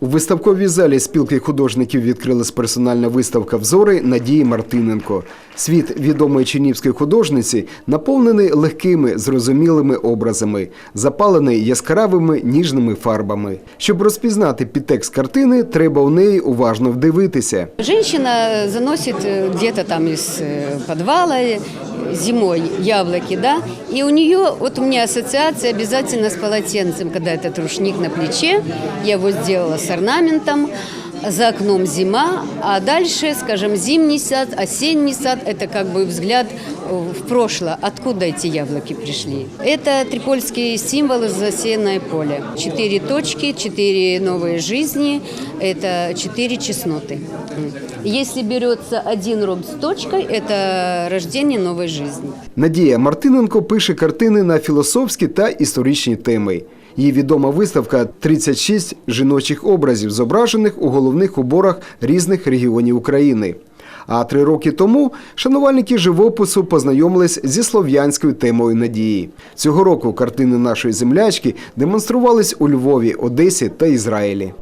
У виставковій залі спілки художників відкрилась персональна виставка взори Надії Мартиненко. Світ відомої чинівської художниці наповнений легкими, зрозумілими образами, запалений яскравими ніжними фарбами. Щоб розпізнати підтекст картини, треба у неї уважно вдивитися. Женщина заносит э, где-то там из э, подвала э, зимой яблоки, да, и у нее, вот у меня ассоциация обязательно с полотенцем, когда этот рушник на плече, я его сделала с орнаментом, за окном зима, а дальше, скажем, зимний сад, осенний сад, это как бы взгляд э, в прошлое, откуда эти яблоки пришли. Это трипольские символы засеянное поле. Четыре точки, четыре новые жизни, это четыре чесноты. М. Если берется один рог с точкой, это рождение новой жизни. Надія Мартиненко пише картини на філософські та історичні теми. Її відома виставка «36 жіночих образів, зображених у головних уборах різних регіонів України. А три роки тому шанувальники живопису познайомились зі слов'янською темою надії. Цього року картини нашої землячки демонструвались у Львові, Одесі та Ізраїлі.